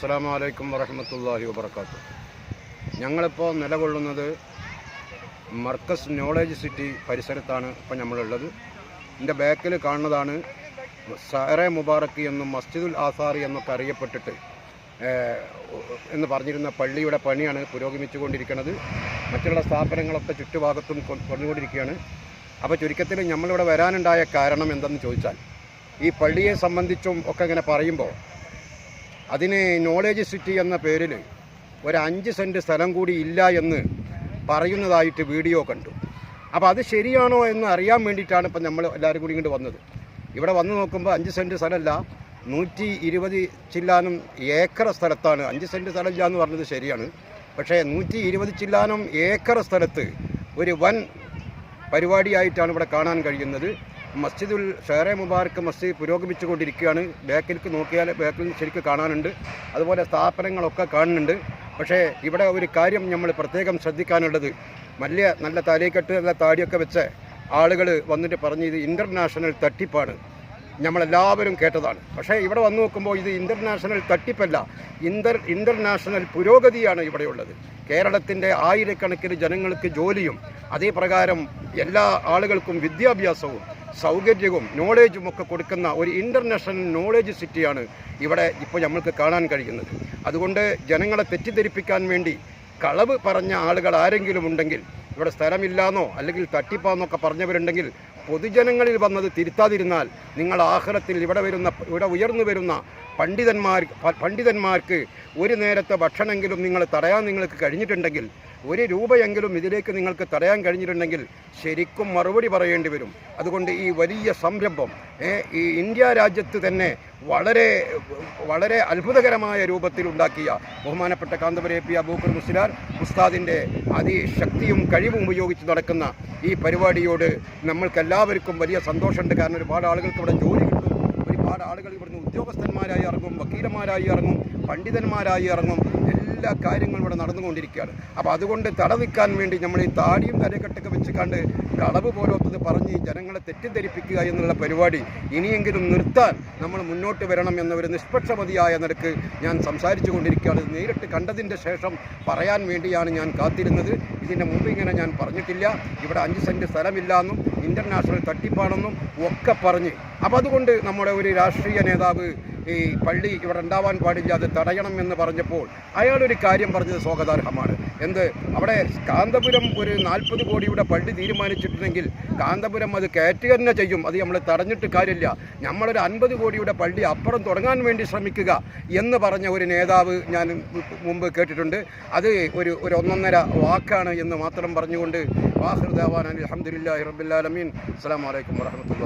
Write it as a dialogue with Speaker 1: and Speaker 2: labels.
Speaker 1: അസ്സാം വലൈക്കും വറഹമത്തല്ലാഹി വബർക്കാത്തു ഞങ്ങളിപ്പോൾ നിലകൊള്ളുന്നത് മർക്കസ് നോളേജ് സിറ്റി പരിസരത്താണ് ഇപ്പോൾ നമ്മളുള്ളത്. എന്റെ ബാക്കിൽ കാണുന്നതാണ് സാറെ മുബാറക്ക് എന്നും മസ്ജിദുൽ ആസാറി എന്നൊക്കെ അറിയപ്പെട്ടിട്ട് എന്ന് പറഞ്ഞിരുന്ന പള്ളിയുടെ പണിയാണ് പുരോഗമിച്ചു കൊണ്ടിരിക്കുന്നത് മറ്റുള്ള സ്ഥാപനങ്ങളൊക്കെ ചുറ്റുഭാഗത്തും കൊണ്ടുകൊണ്ടിരിക്കുകയാണ്. അപ്പോൾ ചുരുക്കത്തിൽ നമ്മളിവിടെ വരാനുണ്ടായ കാരണം എന്തെന്ന് ചോദിച്ചാൽ ഈ പള്ളിയെ സംബന്ധിച്ചും ഒക്കെ ഇങ്ങനെ പറയുമ്പോൾ അതിന് നോളേജ് സിറ്റി എന്ന പേരിൽ ഒരു അഞ്ച് സെന്റ് സ്ഥലം കൂടി ഇല്ല എന്ന് പറയുന്നതായിട്ട് വീഡിയോ കണ്ടു. അപ്പോൾ അത് ശരിയാണോ എന്ന് അറിയാൻ വേണ്ടിയിട്ടാണ് ഇപ്പം നമ്മൾ എല്ലാവരും കൂടി ഇങ്ങോട്ട് വന്നത്. ഇവിടെ വന്ന് നോക്കുമ്പോൾ അഞ്ച് സെന്റ് സ്ഥലമല്ല നൂറ്റി ഇരുപത് ചില്ലാനും ഏക്കർ സ്ഥലത്താണ്. അഞ്ച് സെന്റ് സ്ഥലമില്ല എന്ന് പറഞ്ഞത് ശരിയാണ്. പക്ഷേ നൂറ്റി ഇരുപത് ചില്ലാനും ഏക്കർ സ്ഥലത്ത് ഒരു വൻ പരിപാടിയായിട്ടാണ് ഇവിടെ കാണാൻ കഴിയുന്നത്. മസ്ജിദുൽ ഷെയറെ മുബാറക്ക് മസ്ജിദ് പുരോഗമിച്ചുകൊണ്ടിരിക്കുകയാണ്. ബാക്കിലേക്ക് നോക്കിയാൽ ബാക്കിൽ ശരിക്കും കാണാനുണ്ട്. അതുപോലെ സ്ഥാപനങ്ങളൊക്കെ കാണുന്നുണ്ട്. പക്ഷേ ഇവിടെ ഒരു കാര്യം നമ്മൾ പ്രത്യേകം ശ്രദ്ധിക്കാനുള്ളത്. വലിയ നല്ല തലയിക്കെട്ട് നല്ല താടിയൊക്കെ വെച്ച് ആളുകൾ വന്നിട്ട് പറഞ്ഞ് ഇത് ഇന്റർനാഷണൽ തട്ടിപ്പാണ്. നമ്മളെല്ലാവരും കേട്ടതാണ്. പക്ഷേ ഇവിടെ വന്നു നോക്കുമ്പോൾ ഇത് ഇന്റർനാഷണൽ തട്ടിപ്പല്ല. ഇന്തർ ഇന്റർനാഷണൽ പുരോഗതിയാണ് ഇവിടെയുള്ളത്. കേരളത്തിന്റെ ആയിരക്കണക്കിന് ജനങ്ങൾക്ക് ജോലിയും അതേപ്രകാരം എല്ലാ ആളുകൾക്കും വിദ്യാഭ്യാസവും സൗകര്യവും നോളേജും ഒക്കെ കൊടുക്കുന്ന ഒരു ഇന്റർനാഷണൽ നോളേജ് സിറ്റിയാണ് ഇവിടെ ഇപ്പോൾ നമ്മൾക്ക് കാണാൻ കഴിയുന്നത്. അതുകൊണ്ട് ജനങ്ങളെ തെറ്റിദ്ധരിപ്പിക്കാൻ വേണ്ടി കളവ് പറഞ്ഞ ആളുകൾ ആരെങ്കിലും ഉണ്ടെങ്കിൽ ഇവിടെ സ്ഥലമില്ലാന്നോ അല്ലെങ്കിൽ തട്ടിപ്പാന്നൊക്കെ പറഞ്ഞവരുണ്ടെങ്കിൽ പൊതുജനങ്ങളിൽ വന്നത് തിരുത്താതിരുന്നാൽ നിങ്ങൾ ആഹ്റത്തിൽ ഇവിടെ വരുന്ന ഇവിടെ ഉയർന്നു വരുന്ന പണ്ഡിതന്മാർ പണ്ഡിതന്മാർക്ക് ഒരു നേരത്തെ ഭക്ഷണമെങ്കിലും നിങ്ങൾ തടയാൻ നിങ്ങൾക്ക് കഴിഞ്ഞിട്ടുണ്ടെങ്കിൽ ഒരു രൂപയെങ്കിലും ഇതിലേക്ക് നിങ്ങൾക്ക് തടയാൻ കഴിഞ്ഞിട്ടുണ്ടെങ്കിൽ ശരിക്കും മറുപടി പറയേണ്ടി വരും. അതുകൊണ്ട് ഈ വലിയ സംരംഭം ഈ ഇന്ത്യ രാജ്യത്ത് തന്നെ വളരെ വളരെ അത്ഭുതകരമായ രൂപത്തിൽ ഉണ്ടാക്കിയ ബഹുമാനപ്പെട്ട കാന്തപുര എ പി അബൂക്കർ മുസ്ലാർ ഉസ്താദിന്റെ അതിശക്തിയും കഴിവും ഉപയോഗിച്ച് നടക്കുന്ന ഈ പരിപാടിയോട് നമ്മൾക്കെല്ലാവർക്കും വലിയ സന്തോഷമുണ്ട്. കാരണം ഒരുപാട് ആളുകൾക്ക് ഇവിടെ ജോലി ഒരുപാട് ആളുകൾ ഇവിടുന്ന് ഉദ്യോഗസ്ഥന്മാരായി ഇറങ്ങും വക്കീലന്മാരായി ഇറങ്ങും പണ്ഡിതന്മാരായി ഇറങ്ങും. എല്ലാ കാര്യങ്ങളും ഇവിടെ നടന്നുകൊണ്ടിരിക്കുകയാണ്. അപ്പോൾ അതുകൊണ്ട് തടവിക്കാൻ വേണ്ടി നമ്മൾ ഈ താടിയും തലക്കെട്ടൊക്കെ വെച്ച് കണ്ട് കളവ് പോലോത്തത് പറഞ്ഞ് ജനങ്ങളെ തെറ്റിദ്ധരിപ്പിക്കുക എന്നുള്ള പരിപാടി ഇനിയെങ്കിലും നിർത്താൻ നമ്മൾ മുന്നോട്ട് വരണം എന്ന ഒരു നിഷ്പക്ഷമതിയായ നിരക്ക് ഞാൻ സംസാരിച്ചു കൊണ്ടിരിക്കുകയാണ് നേരിട്ട് കണ്ടതിന്റെ ശേഷം പറയാൻ വേണ്ടിയാണ് ഞാൻ കാത്തിരുന്നത്. ഇതിന്റെ മുമ്പ് ഇങ്ങനെ ഞാൻ പറഞ്ഞിട്ടില്ല. ഇവിടെ അഞ്ച് സെന്റ് സ്ഥലമില്ലാന്നും ഇന്റർനാഷണൽ തട്ടിപ്പാണെന്നും ഒക്കെ പറഞ്ഞ്. അപ്പോൾ അതുകൊണ്ട് നമ്മുടെ ഒരു രാഷ്ട്രീയ നേതാവ് ഈ പള്ളി ഇവിടെ ഉണ്ടാവാൻ പാടില്ല അത് തടയണം എന്ന് പറഞ്ഞപ്പോൾ അയാളൊരു കാര്യം പറഞ്ഞത് സ്വാഗതാർഹമാണ്. എന്ത്? അവിടെ കാന്തപുരം ഒരു നാൽപ്പത് കോടിയുടെ പള്ളി തീരുമാനിച്ചിട്ടുണ്ടെങ്കിൽ കാന്തപുരം അത് കയറ്റുക തന്നെ ചെയ്യും. അത് നമ്മൾ തടഞ്ഞിട്ട് കാര്യമില്ല. നമ്മളൊരു അൻപത് കോടിയുടെ പള്ളി അപ്പുറം തുടങ്ങാൻ വേണ്ടി ശ്രമിക്കുക എന്ന് പറഞ്ഞ ഒരു നേതാവ് ഞാൻ മുമ്പ് കേട്ടിട്ടുണ്ട്. അത് ഒരു ഒരു ഒന്നൊന്നര വാക്കാണ് എന്ന് മാത്രം പറഞ്ഞുകൊണ്ട് വാഹൃദാവാൻ അലഹമുല്ലാ റബ്ബുല്ലാലമീൻ അസ്സാം വലൈക്കും വാഹമത്തുള്ള